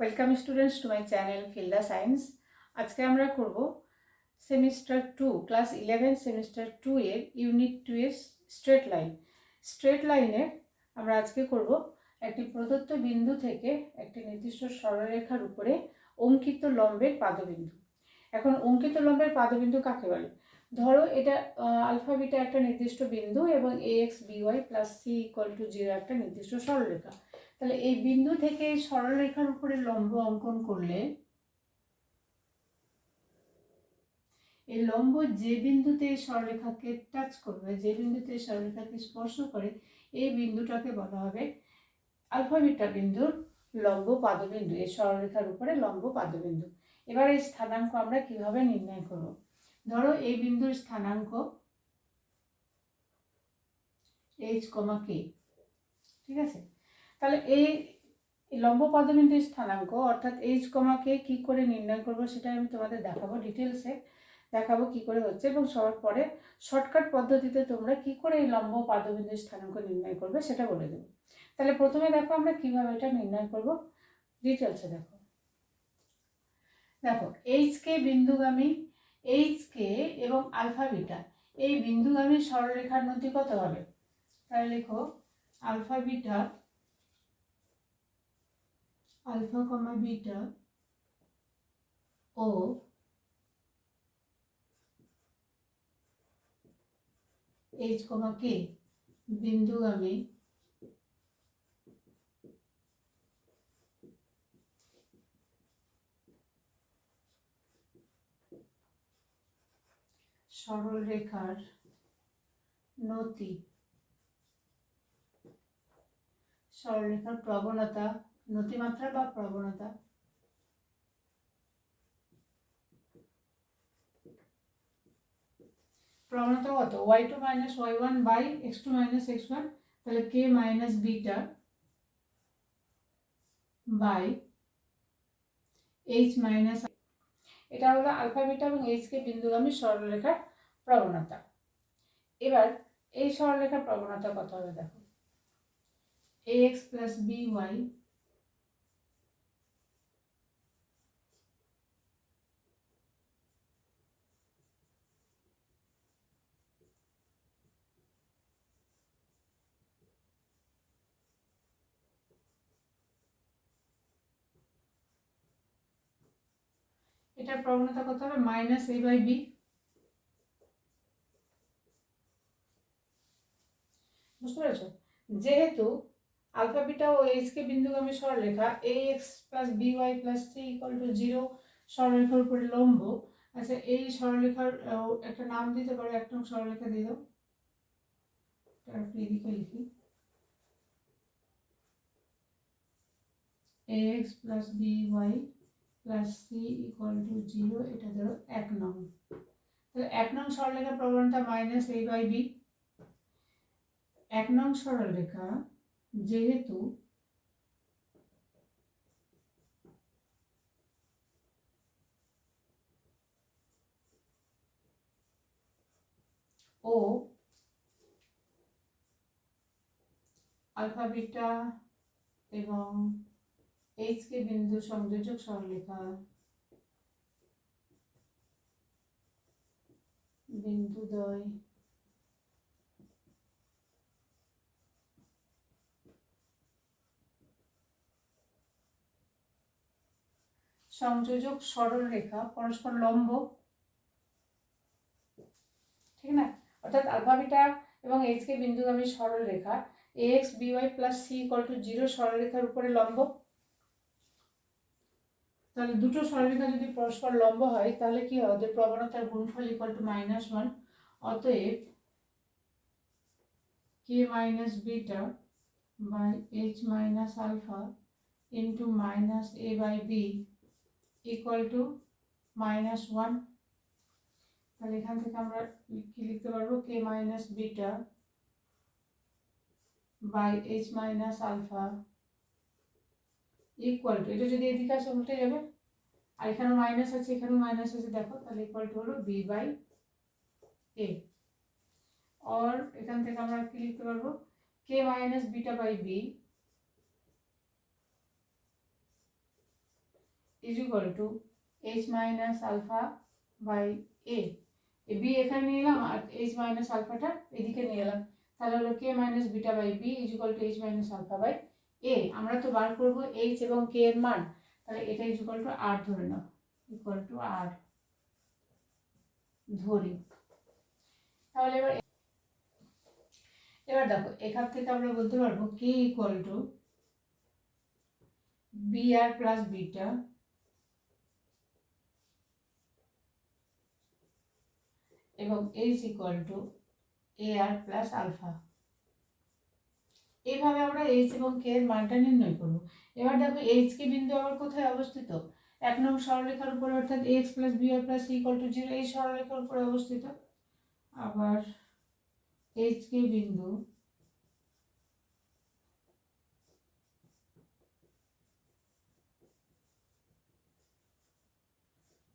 Welcome students to my channel ফিল্ডা science আজকে আমরা করব semester two class eleven semester two এর ইউনিট টু এর স্ট্রেট লাইন স্ট্রেট লাইনের আমরা আজকে করব একটি প্রদত্ত বিন্দু থেকে একটি নির্দিষ্ট সরলরেখার উপরে অঙ্কিত লম্বের পাদবিন্দু। এখন অঙ্কিত লম্বের পাদবিন্দু কাকে বলে? ধরো এটা আলফা বিটা একটা নির্দিষ্ট বিন্দু এবং A X B Y plus C equal to zero একটা নির্দিষ্ট সরলরেখা। তাহলে এই বিন্দু থেকে সরলরেখার উপরে লম্ব অঙ্কন করলে, এই লম্ব যে বিন্দুতে সরলরেখাকে টাচ করবে, যে বিন্দুতে সরলরেখাকে স্পর্শ করে, এই বিন্দুটাকে বলা হবে আলফা বিটা বিন্দুর লম্ব পাদবিন্দু, এই সরলরেখার উপরে লম্ব পাদবিন্দু। এবার এই স্থানাঙ্ক আমরা কীভাবে নির্ণয় করব? ধরো এই বিন্দুর স্থানাঙ্ক এইচ কমা কে ঠিক আছে? তাহলে এই লম্ব পাদবিন্দুর স্থানাঙ্ক, অর্থাৎ এইচ কমাকে কি করে নির্ণয় করব সেটা আমি তোমাদের দেখাবো ডিটেলসে দেখাবো কি করে হচ্ছে এবং সবার পরে শর্টকাট পদ্ধতিতে তোমরা কি করে এই লম্ব পাদবিন্দুর স্থানাঙ্ক নির্ণয় করবে সেটা বলে দেবো। তাহলে প্রথমে দেখো আমরা কীভাবে এটা নির্ণয় করব। ডিটেলসে দেখো। দেখো এইচ কে বিন্দুগামী এইচ কে এবং আলফা বিটা, এই বিন্দুগামী সরলরেখার মধ্যে কত হবে? তাহলে লেখো alpha beta alpha comma beta ও এইচ কমা কে? বিন্দুগামী সরল রেখার নতি। সরলরেখার প্রবণতা নতিমাত্রা বা প্রবণতা? প্রবণতা কত? Y two minus Y one by X two minus X one তাহলে K minus beta by H minus এটা হলো আলফা বিটা এবং এইচ কে বিন্দুগামী সরলরেখার প্রবণতা। এবার এই সরলরেখার প্রবণতা কত হবে দেখো? ax plus by এটার প্রবণতা কত হবে? মাইনাস এ বাই বি বুঝতে পেরেছ? যেহেতু আলফা বিটা ও এইচ কে বিন্দুগামী সরলরেখা A X plus B Y plus C equal to zero সরলরেখার উপরে লম্ব আচ্ছা এই সরলরেখার একটা নাম দিতে পারো, এক নং সরলরেখা দিয়ে দাও। একটু এদিকে লিখি। X plus B Y plus C equal to zero এটা ধরো এক নং। তাহলে এক নং সরলরেখার প্রবণতা মাইনাস এ বাই বি এক নং সরলরেখা যেহেতু ও আলফা বিটা এবং এইচ কে বিন্দু সংযোজক সরলরেখা বিন্দুদ্বয় সংযোজক সরল রেখা পরস্পর লম্ব। ঠিক না? অর্থাৎ আলফা এবং এইচ কে বিন্দুগামী সরল রেখা A X B Y plus C equal to zero সরলরেখার উপরে লম্ব। তাহলে দুটো সরলরেখা যদি পরস্পর লম্ব হয়, তাহলে কি হয়? ওদের প্রবণতার গুণফল ইকুয়াল টু মাইনাস ওয়ান অতএব K minus beta by H minus alpha into minus A by B equal to minus one তাহলে এখান থেকে আমরা কি লিখতে পারব? K minus beta by H minus alpha equal to এটা যদি এদিকে আসে উল্টে যাবে। আর এখানে মাইনাস আছে এখানে মাইনাস আছে, দেখো, তাহলে ইকুয়াল টু হলো বি বাই এ और এখান থেকে আমরা কি লিখতে পারব? K minus beta by B is equal to H minus alpha by A B এখানে নিয়ে এলাম আর এইচ মাইনাস আলফাটা এদিকে নিয়ে এলাম। তাহলে হলো K minus beta by B is equal to H minus alpha by A আমরা তো বার করব এইচ এবং কে এর মান, তাহলে এটা ইজ ইকুয়াল টু আর ধরে নাও ইকুয়াল টু আর ধরি। তাহলে এবার এবার দেখো, এখান থেকে আমরা বলতে পারব K equal to B R plus beta এবং H equal to A R plus alpha এইভাবে আমরা এইচ এবং কে এর মানটা নির্ণয় করব। এবার দেখো এইচ কে বিন্দু আবার কোথায় অবস্থিত? এক নং সরলরেখার উপরে, অর্থাৎ X plus B R plus equal to zero এই সরলরেখার উপরে অবস্থিত। আবার এইচ কে বিন্দু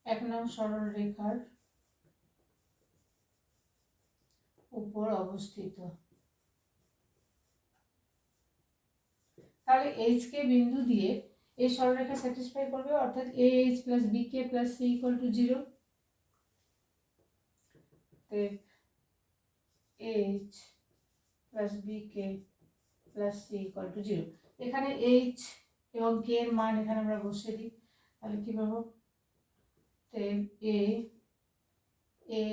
এক নং সরল রেখার উপর অবস্থিত। তাহলে এইচ কে বিন্দু দিয়ে এই সরলরেখা স্যাটিসফাই করবে, অর্থাৎ A H plus B K plus C equal to zero H plus B K plus C equal to zero এখানে এইচ এবং কে এর মান এখানে আমরা বসিয়ে দিই। তাহলে কী পাবো? এ এ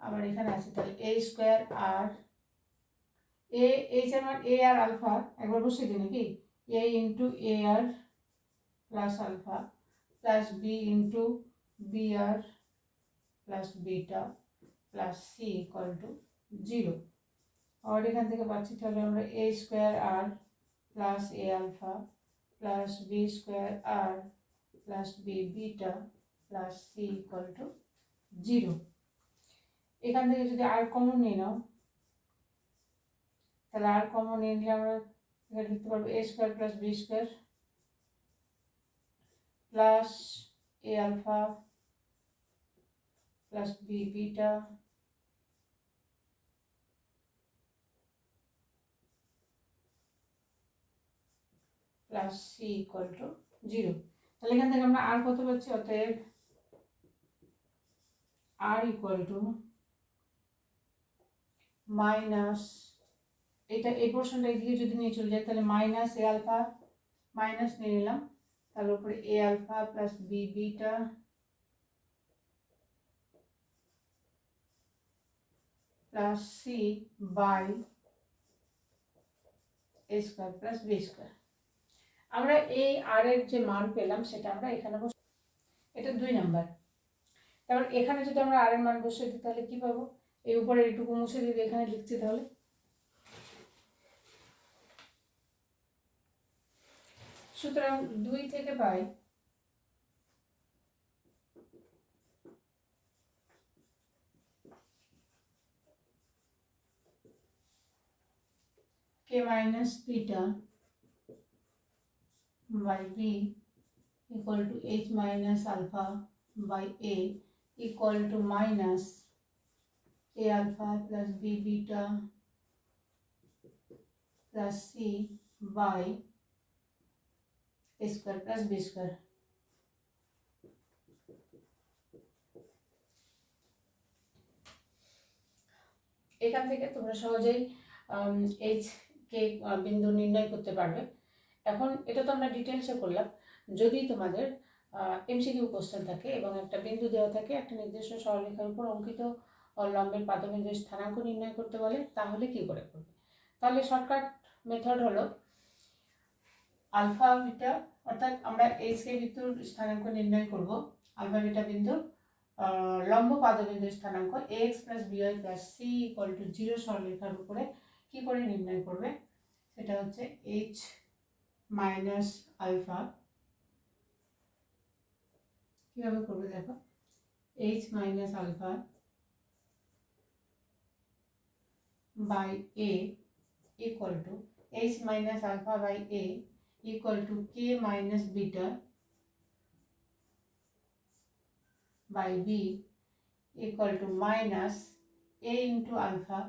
আবার এখানে আছে, তাহলে এ স্কোয়ার আর এ এইচ এর মান এ আর আলফা, একবার বসিয়ে দিই নাকি? A into A R plus alpha plus B into B R plus beta plus C equal to zero আবার এখান থেকে পাচ্ছি তাহলে আমরা A square R plus A alpha plus B square R plus B beta plus C equal to zero এখান থেকে যদি আর common নিয়ে নাও তাহলে আর কমন নিয়ে নিলে আমরা এখানে লিখতে পারব A square plus B square plus A alpha plus B beta plus C equal to zero তাহলে এখান থেকে আমরা আর কত পাচ্ছি? অতএব আর ইকুয়াল টু মাইনাস এটা এই পোর্শনটা এদিকে যদি নিয়ে চলে যায় তাহলে মাইনাস এ আলফা মাইনাস নিয়ে নিলাম। তার উপরে A alpha plus B beta plus C by A square plus B square আমরা এই আর এর যে মান পেলাম, সেটা আমরা এখানে বসে এটা দুই নাম্বার তারপর এখানে যদি আমরা আর এর মান বসে দিই, তাহলে কি পাবো? এই উপরে এইটুকু মুছে দিদি এখানে লিখছি তাহলে? সুতরাং দুই থেকে পাই কে minus beta by B equal to H minus alpha by A equal to minus A alpha plus B beta plus C by A square plus B square. এখান থেকে তোমরা সহজেই এইচ কে বিন্দু নির্ণয় করতে পারবে। এখন এটা তো আমরা ডিটেলসে করলাম। যদি তোমাদের এমসিকিউ কোশ্চেন থাকে এবং একটা বিন্দু দেওয়া থাকে, একটা নির্দিষ্ট সরলরেখার উপর অঙ্কিত লম্বের পাদবিন্দুর স্থানাঙ্ক নির্ণয় করতে বলে, তাহলে কি করে করবে? তাহলে শর্টকাট মেথড হলো আলফা বিটা, অর্থাৎ আমরা এইচ কে বিন্দুর স্থানাঙ্ক নির্ণয় করব। আলফা বিটা বিন্দু লম্ব পাদবিন্দুর স্থানাঙ্ক X plus B Y plus C equal to zero সরলরেখার উপরে কি করে নির্ণয় করবে? সেটা হচ্ছে এইচ মাইনাস আলফা। কীভাবে করবে দেখো? H minus alpha by A equal to H minus alpha by A equal to k minus beta by b equal to minus a into alpha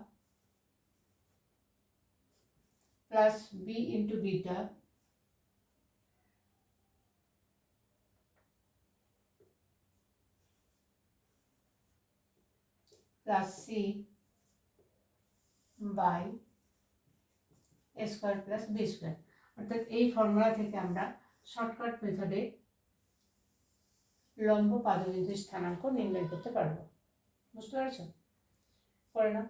plus b into beta plus c by a square plus b square. অর্থাৎ এই formula থেকে আমরা shortcut মেথডে লম্ব পাদবিন্দু স্থানাঙ্ক নির্ণয় করতে পারব। বুঝতে পারছ? করে না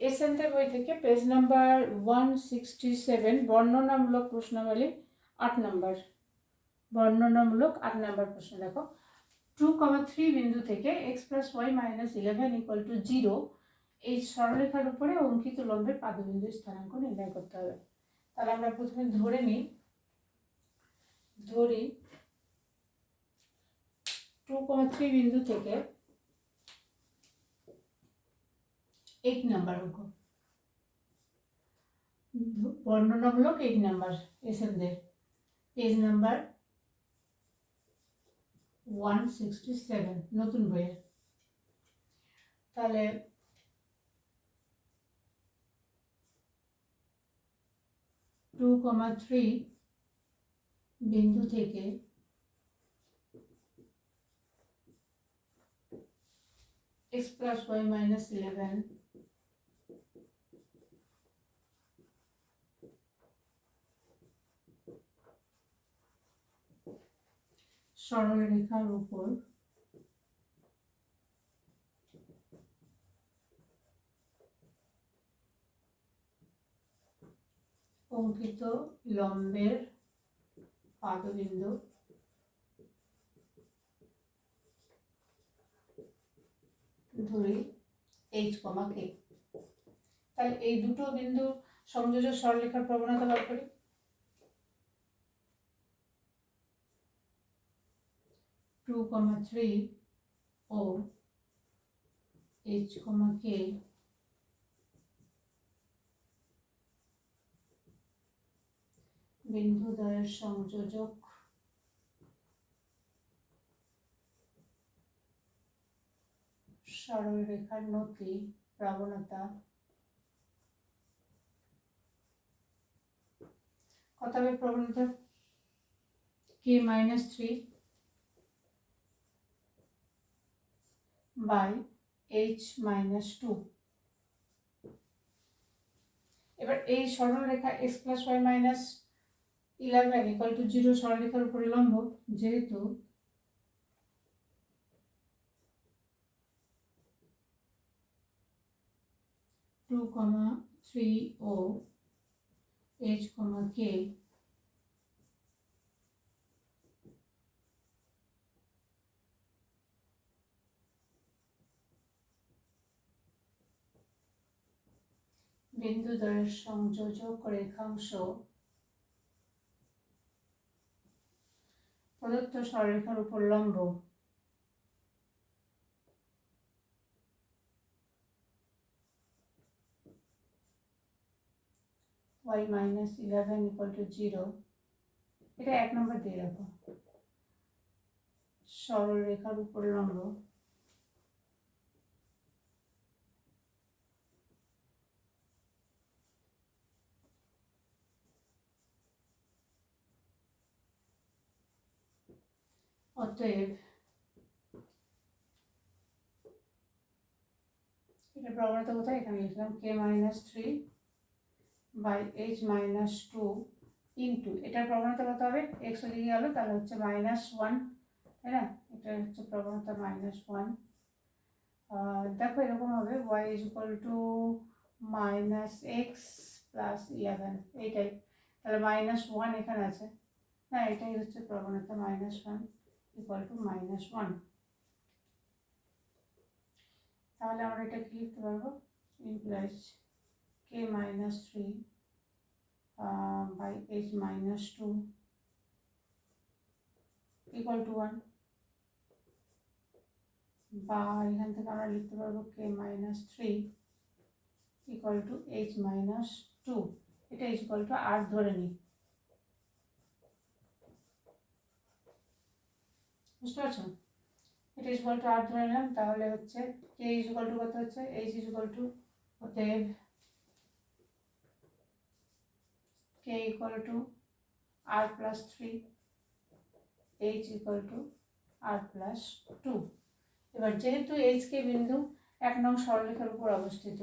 এসএনতে বই থেকে page number one sixty seven বর্ণনামূলক প্রশ্নাবলী আট নম্বর বর্ণনামূলক আট নম্বর প্রশ্ন। দেখো টু কমা থ্রি বিন্দু থেকে X plus Y minus eleven equal to zero এই সরলরেখার উপরে অঙ্কিত লম্বের পাদবিন্দু স্থানাঙ্ক নির্ণয় করতে হবে। তাহলে আমরা প্রথমে ধরে নিই। ধরি টু কমা থ্রি বিন্দু থেকে এক নাম্বার অঙ্ক। বর্ণনামূলক এক number এসএনদের page number one sixty seven নতুন বইয়ের। তাহলে টু কমা থ্রি বিন্দু থেকে X plus Y minus eleven সরল রেখার উপর অঙ্কিত লম্বের পাদবিন্দু। ধরি এইচ কমা কে তাহলে এই দুটো বিন্দু সংযোজক সরলরেখার প্রবণতা বার করি। টু কমা থ্রি ও এইচ কমা কে বিন্দুদ্বয়ের সংযোজক। সরল রেখার নতি, প্রবণতা। কত হবে প্রবণতা? K minus three by H minus two এবার এই সরলরেখা X plus Y minus eleven equal to zero সরলরেখার উপরে লম্ব, যেহেতু টু কমা থ্রি ও এইচ কমা কে বিন্দুদ্বয়ের সংযোজক রেখাংশ প্রদত্ত সরলরেখার উপর লম্ব। Y minus eleven equal to zero এটা এক নম্বর দিয়ে রাখো। সরলরেখার উপর লম্ব। অতএব এটা প্রবণতা কোথায়? এখানে লিখলাম K minus three by H minus two into এটার কত হবে? এক্স ওদিকে গেল, তাহলে হচ্ছে মাইনাস ওয়ান তাই না? এটা হচ্ছে প্রবণতা মাইনাস ওয়ান দেখো এরকম হবে Y is equal to minus X plus eleven এইটাই। তাহলে মাইনাস ওয়ান এখানে আছে। না এটাই হচ্ছে প্রবণতা minus one equal to minus one তাহলে আমরা এটা কি লিখতে পারব? Implies K minus three by H minus two equal to one বা এখান থেকে আমরা লিখতে পারব K minus three equal to H minus two এটা ইজ ইকুয়াল টু আর ধরে নিই। বুঝতে পারছ? এটা ইজ টু আর ধরে নিলাম, তাহলে হচ্ছে কে ইজ টু কত হচ্ছে? এইচ ইজ টু অতএব K equal to R plus three H equal to R plus two এবার যেহেতু এইচ কে বিন্দু এক নং সরলরেখার উপর অবস্থিত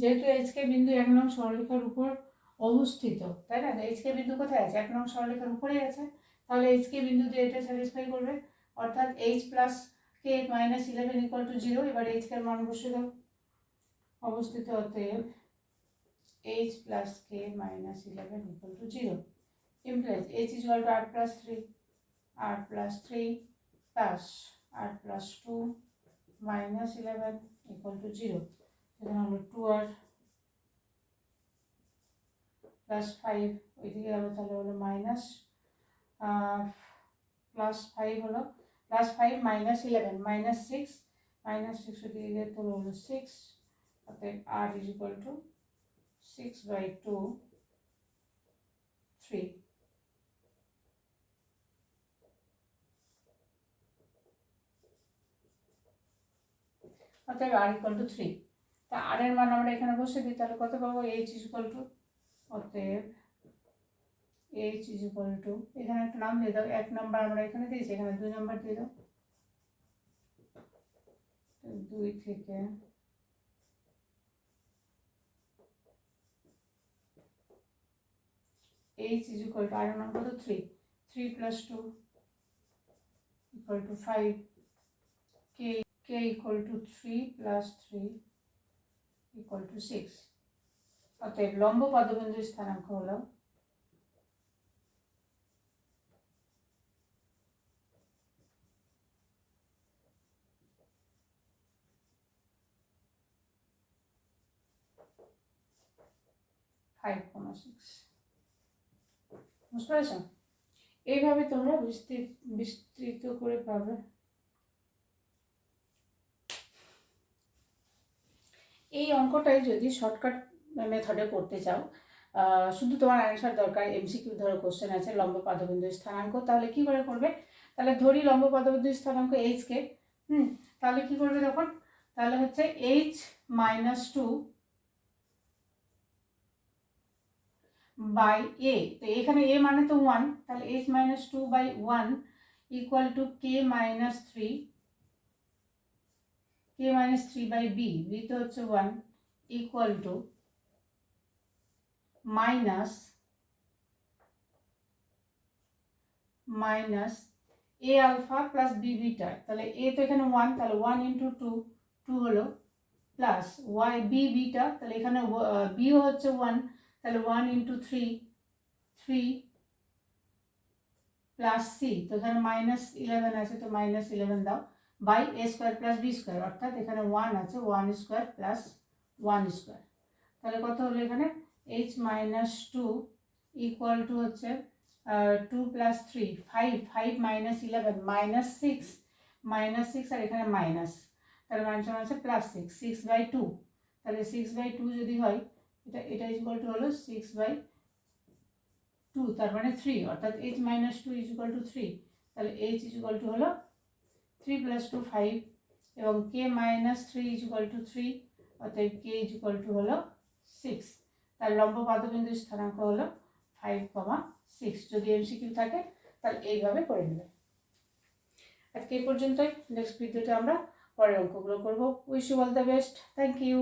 যেহেতু এইচ কে বিন্দু এক নং সরলরেখার উপর অবস্থিত, তাই না? এইচ কে বিন্দু কোথায় আছে? এক নং সরলরেখার উপরেই আছে। তাহলে এইচ কে বিন্দু দিয়ে এটা স্যাটিসফাই করবে। অর্থাৎ H plus K minus eleven equal to zero এবার এইচ কে মান বসে দাও। অবস্থিত অতএব H plus K minus eleven equal to zero implies H is equal to R plus three R plus three plus R plus two minus eleven equal to zero এখানে হলো two আর plus five ওইদিকে গেলো তাহলে হলো minus plus five হলো plus five minus eleven minus six minus six ওইদিকে গিয়ে তাহলে হলো সিক্স অর্থাৎ R is equal to six by two three অর্থাৎ আর ইকুয়াল টু থ্রি তা আর এর মান আমরা এখানে বসে দিই, তাহলে কত পাবো? এইচ ইজ ইকুয়াল টু অতএব এইচ ইজ ইকুয়াল টু এখানে একটা নাম দিয়ে দাও, এক নাম্বার আমরা এখানে দিয়েছি, এখানে দুই নাম্বার দিয়ে দাও। দুই থেকে H is equal to R নাম কত? Three three plus two equal to five K K equal to three plus three equal to six অতএব লম্ব পদবিন্দুর স্থানাঙ্ক হল ফাইভ কমা সিক্স বুঝতে পেরেছ? এইভাবে তোমরা বিস্তৃত বিস্তৃত করে পাবে। এই অঙ্কটাই যদি শর্টকাট মেথডে করতে চাও শুধু তোমার অ্যান্সার দরকার এমসিকিউ ধরো কোশ্চেন আছে, লম্ব পাদবিন্দু স্থানাঙ্ক, তাহলে কি করে করবে? তাহলে ধরি লম্ব পাদবিন্দু স্থানাঙ্ক এইচকে হুম, তাহলে কি করবে তখন? তাহলে হচ্ছে H minus two by A তো এখানে এ মানে তো ওয়ান তাহলে H minus two by one equal to K minus three K minus three by B B তো হচ্ছে one equal to minus minus A alpha plus B beta তাহলে এ তো এখানে ওয়ান তাহলে ওয়ান ইন্টু টু টু হলো plus Y B beta তাহলে এখানে বিও হচ্ছে ওয়ান তাহলে one into three three plus C তো এখানে মাইনাস ইলেভেন আছে, তো মাইনাস ইলেভেন দাও। By A square plus B square অর্থাৎ এখানে ওয়ান আছে one square plus one square তাহলে কত হলো এখানে? H minus two equal to হচ্ছে two plus three five five minus eleven minus six minus six আর এখানে মাইনাস তাহলে মাইনাস আছে plus six six by two তাহলে সিক্স বাই টু যদি হয়, এটা এটা ইকুয়াল টু হলো সিক্স বাই টু তার মানে থ্রি অর্থাৎ H minus two is equal to three তাহলে এইচ ইজ ইকুয়াল টু হলো থ্রি প্লাস টু ফাইভ এবং K minus three is equal to three অতএব কে ইজ ইকুয়াল টু হলো six তার লম্ব পাদবিন্দু স্থানাঙ্ক হলো ফাইভ কমা সিক্স যদি এমসিকিউ থাকে, তাহলে এইভাবে করে নেবে। আজকে এই পর্যন্তই। নেক্সট ভিডিওতে আমরা পরের অঙ্কগুলো করব। Wish you all the best thank you